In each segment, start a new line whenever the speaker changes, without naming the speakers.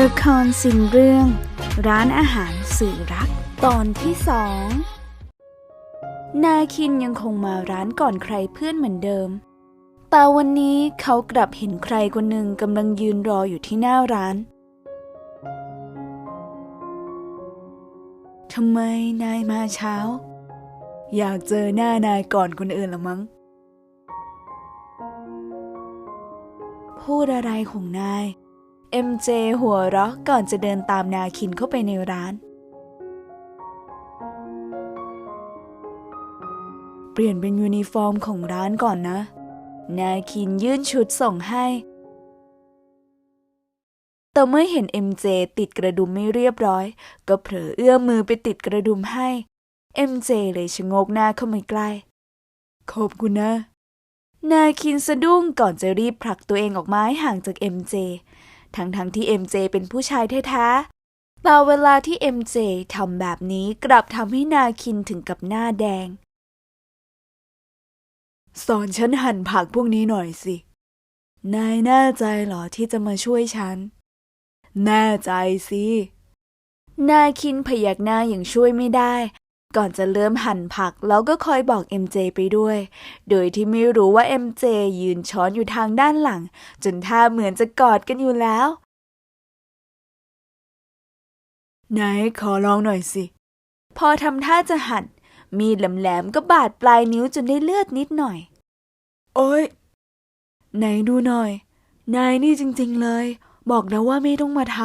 ละครสินเรื่อง ร้านอาหารสื่อรัก ตอนที่สองนาคินยังคงมาร้านก่อนใครเพื่อนเหมือนเดิม แต่วันนี้เขากลับเห็นใครคนหนึ่งกำลังยืนรออยู่ที่หน้าร้านทำไมนายมาเช้า อยากเจอหน้านายก่อนคนอื่นละมั้ง พูดอะไรของนาย MJ หัวเราะก่อนจะเดินตามนาคินเข้าไปในร้าน เปลี่ยนเป็นยูนิฟอร์มของร้านก่อนนะ นาคินยื่นชุดส่งให้ แต่เมื่อเห็น MJ ติดกระดุมไม่เรียบร้อย ก็เผลอเอื้อมมือไปติดกระดุมให้ MJ เลยชะโงกหน้าเข้ามาใกล้ ขอบคุณนะ นาคินสะดุ้งก่อนจะรีบผลักตัวเองออกมาให้ห่างจาก MJ ทั้งๆทที่ MJ เป็นผู้ชายแท้ๆแต่เวลาที่ MJ ทำแบบนี้กลับทำให้นาคินถึงกับหน้าแดง สอนฉันหั่นผักพวกนี้หน่อยสิ นายแน่ใจเหรอที่จะมาช่วยฉัน แน่ใจสิ นาคินพยักหน้าอย่างช่วยไม่ได้ ก่อนจะเริ่มหั่นผักแล้วก็คอยบอก MJ ไปด้วย โดยที่ไม่รู้ว่า MJ ยืนช้อนอยู่ทางด้านหลัง จนท่าเหมือนจะกอดกันอยู่แล้ว ไหนขอลองหน่อยสิ พอทำท่าจะหั่นมีดแหลมๆก็บาดปลายนิ้วจนได้เลือดนิดหน่อย โอ๊ยไหนดูหน่อย นายนี่จริงๆเลย บอกแล้วว่าไม่ต้องมาท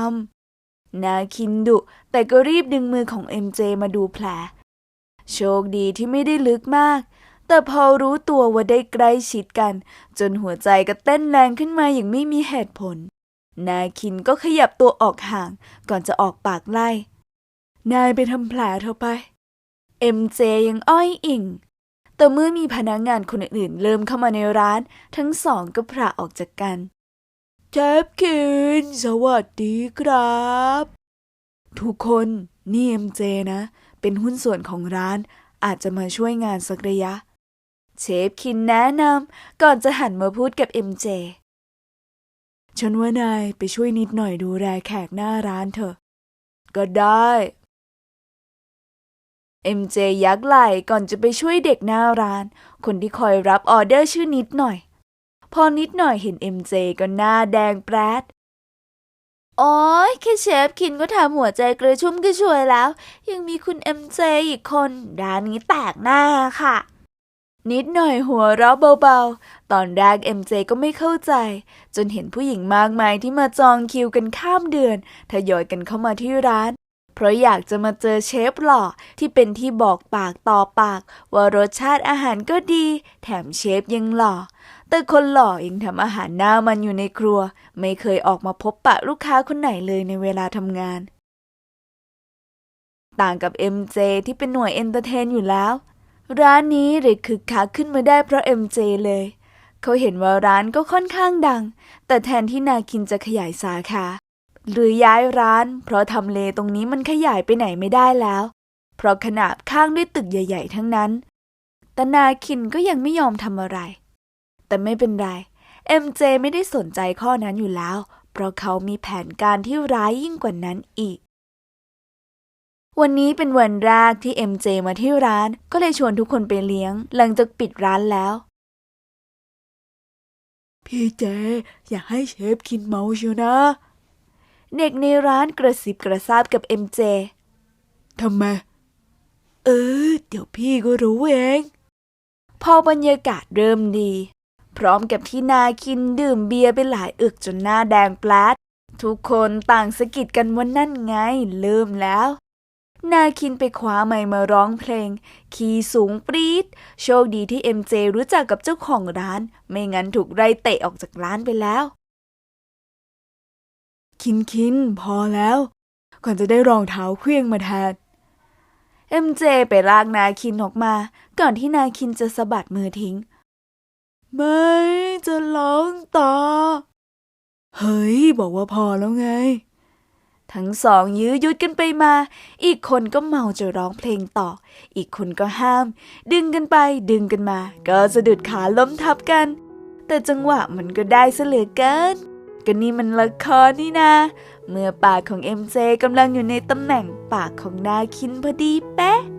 ำนาคินดุแต่ก็รีบดึงมือของ MJ มาดูแผล โชคดีที่ไม่ได้ลึกมาก แต่พอรู้ตัวว่าได้ใกล้ชิดกัน จนหัวใจก็เต้นแรงขึ้นมาอย่างไม่มีเหตุผล นายคินก็ขยับตัวออกห่างก่อนจะออกปากไล่ นายไปทำแผลเธอไป เอ็มเจยังอ้อยอิ่ง แต่เมื่อมีพนักงานคนอื่นๆเริ่มเข้ามาในร้าน ทั้งสองก็พระออกจากกันเจฟคิน สวัสดีครับ ทุกคนนี่เอ็มเจนะ เป็นหุ้นส่วนของร้านอาจจะมาช่วยงานสักระยะ เชฟคินแนะนำก่อนจะหันมาพูดกับเอ็มเจฉันว่านายไปช่วยนิดหน่อยดูแลแขกหน้าร้านเถอะ ก็ได้เอ็มเจยักไหล่ก่อนจะไปช่วยเด็กหน้าร้าน คนที่คอยรับออเดอร์ชื่อนิดหน่อย พอนิดหน่อยเห็นเอ็มเจก็หน้าแดงแปรด โอ้ยแค่เชฟคินก็ทำหัวใจกระชุ่มกระชวยแล้ว ยังมีคุณเอ็มเจอีกคนร้านนี้แตกหน้าค่ะ นิดหน่อยหัวเราะเบาๆ ตอนแรกเอ็มเจก็ไม่เข้าใจ จนเห็นผู้หญิงมากมายที่มาจองคิวกันข้ามเดือนทยอยกันเข้ามาที่ร้าน เพราะอยากจะมาเจอเชฟหล่อที่เป็นที่บอกปากต่อปาก ว่ารสชาติอาหารก็ดี แถมเชฟยังหล่อ แต่คนหล่อยังทำอาหารหน้ามันอยู่ในครัว ไม่เคยออกมาพบปะลูกค้าคนไหนเลยในเวลาทำงาน ต่างกับ MJ ที่เป็นหน่วยเอนเตอร์เทนอยู่แล้ว ร้านนี้เลยคึกคักขึ้นมาได้เพราะ MJ เลย เขาเห็นว่าร้านก็ค่อนข้างดัง แต่แทนที่นาคินจะขยายสาขา หรือย้ายร้าน เพราะทำเลตรงนี้มันขยายไปไหนไม่ได้แล้ว เพราะขนาบข้างด้วยตึกใหญ่ ๆ ทั้งนั้นแต่นาคินก็ยังไม่ยอมทำอะไร แต่ไม่เป็นไร MJ ไม่ได้สนใจข้อนั้นอยู่แล้ว เพราะเขามีแผนการที่ร้ายยิ่งกว่านั้นอีก วันนี้เป็นวันแรกที่ MJ มาที่ร้าน ก็เลยชวนทุกคนไปเลี้ยง หลังจากปิดร้านแล้ว พี่เจ อยากให้เชฟคินเมาเชียวนะ เด็กในร้านกระซิบกระซาบกับ MJ ทำไม เออ เดี๋ยวพี่ก็รู้เอง พอบรรยากาศเริ่มดี พร้อมกับที่นาคินดื่มเบียร์ไปหลายอึกจนหน้าแดงแปลดทุกคนต่างสะกิดกันว่านั่นไงเริ่มแล้ว นาคินไปคว้าไมค์มาร้องเพลง คีย์สูงปรี๊ดโชคดีที่เอ็มเจรู้จักกับเจ้าของร้าน ไม่งั้นถูกไล่เตะออกจากร้านไปแล้ว คินคินพอแล้วก่อนจะได้รองเท้าเครื่องมาแทนเอ็มเจไปลากนาคินออกมา ก่อนที่นาคินจะสะบัดมือทิ้ง ไม่จะร้องต่อ เฮ้ย บอกว่าพอแล้วไง ทั้งสองยื้อยุดกันไปมา อีกคนก็เมาจะร้องเพลงต่อ อีกคนก็ห้าม ดึงกันไปดึงกันมา ก็สะดุดขาล้มทับกัน แต่จังหวะมันก็ได้เสยเหลือเกินก็นี่มันละครนี่นะ เมื่อปากของเอ็มเจกำลังอยู่ในตำแหน่งปากของนาคินพอดีเป๊ะ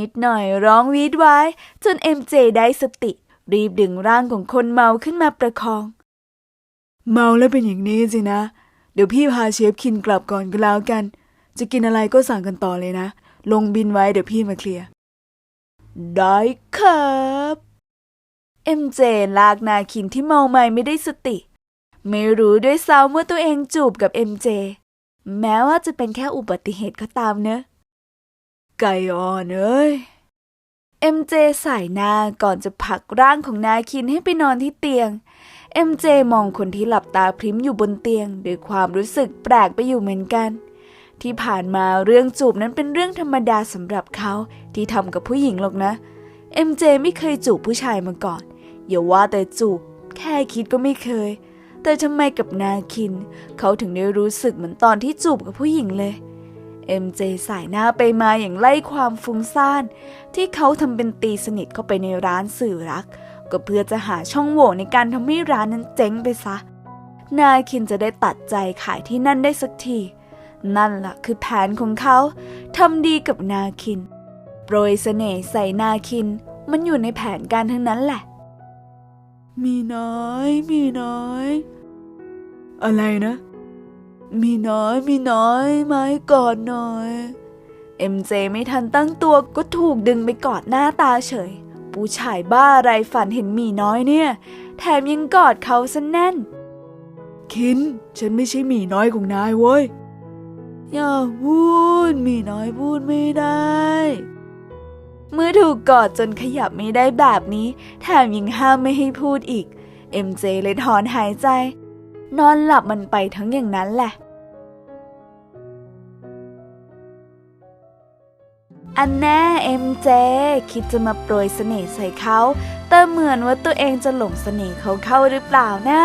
นิดหน่อยร้องวีดไว้ จนเอ็มเจได้สติ รีบดึงร่างของคนเมาขึ้นมาประคอง เมาแล้วเป็นอย่างนี้สินะ เดี๋ยวพี่พาเชฟคินกลับก่อนก็แล้วกัน จะกินอะไรก็สั่งกันต่อเลยนะ ลงบินไว้เดี๋ยวพี่มาเคลียร์ ได้ครับเอ็มเจลากนาคินที่เมาใหม่ไม่ได้สติ ไม่รู้ด้วยซ้ำว่าตัวเองจูบกับเอ็มเจแม้ว่าจะเป็นแค่อุบัติเหตุก็ตามเนอะ ไก่อ่อนเอ้ย เอ็มเจสายหน้าก่อนจะผลักร่างของนาคินให้ไปนอนที่เตียง เอ็มเจมองคนที่หลับตาพริ้มอยู่บนเตียงด้วยความรู้สึกแปลกไปอยู่เหมือนกัน ที่ผ่านมาเรื่องจูบนั้นเป็นเรื่องธรรมดาสำหรับเขาที่ทำกับผู้หญิงหรอกนะ เอ็มเจไม่เคยจูบผู้ชายมาก่อน อย่าว่าแต่จูบ แค่คิดก็ไม่เคย แต่ทำไมกับนาคิน เขาถึงได้รู้สึกเหมือนตอนที่จูบกับผู้หญิงเลยเเอ็มเจสายหน้าไปมาอย่างไล่ความฟุ้งซ่าน ที่เขาทำเป็นตีสนิทเข้าไปในร้านสื่อรัก ก็เพื่อจะหาช่องโหว่ในการทำให้ร้านนั้นเจ๊งไปซะ นาคินจะได้ตัดใจขายที่นั่นได้สักที นั่นล่ะคือแผนของเขาทำดีกับนาคิน โปรยเสน่ห์ใส่นาคิน มันอยู่ในแผนการทั้งนั้นแหละ มีน้อย มีน้อย อะไรนะ มีน้อยมีน้อยไม้กอดหน่อยเอ็มเจไม่ทันตั้งตัวก็ถูกดึงไปกอดหน้าตาเฉย ผู้ชายบ้าอะไรฝันเห็นหมีน้อยเนี่ย แถมยังกอดเขาซะแน่น คิน ฉันไม่ใช่หมีน้อยของนายเว้ย อย่าพูดหมีน้อยพูดไม่ได้ เมื่อถูกกอดจนขยับไม่ได้แบบนี้ แถมยังห้ามไม่ให้พูดอีก เอ็มเจเลยถอนหายใจ นอนหลับมันไปทั้งอย่างนั้นแหละ อันแน่เอ็มเจคิดจะมาโปรยเสน่ห์ใส่เขาแต่เหมือนว่าตัวเองจะหลงเสน่ห์เขาเข้าหรือเปล่านะ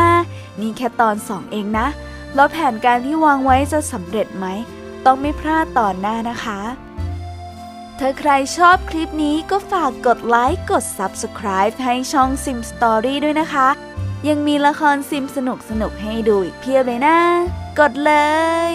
นี่แค่ตอนสองเองนะ แล้วแผนการที่วางไว้จะสำเร็จไหม ต้องไม่พลาดตอนหน้านะคะถ้าใครชอบคลิปนี้ก็ฝากกดไลค์ กด Subscribe ให้ช่อง Sim Story ด้วยนะคะ ยังมีละครซิมสนุกสนุกให้ดูอีกเพียบเลยนะ กดเลย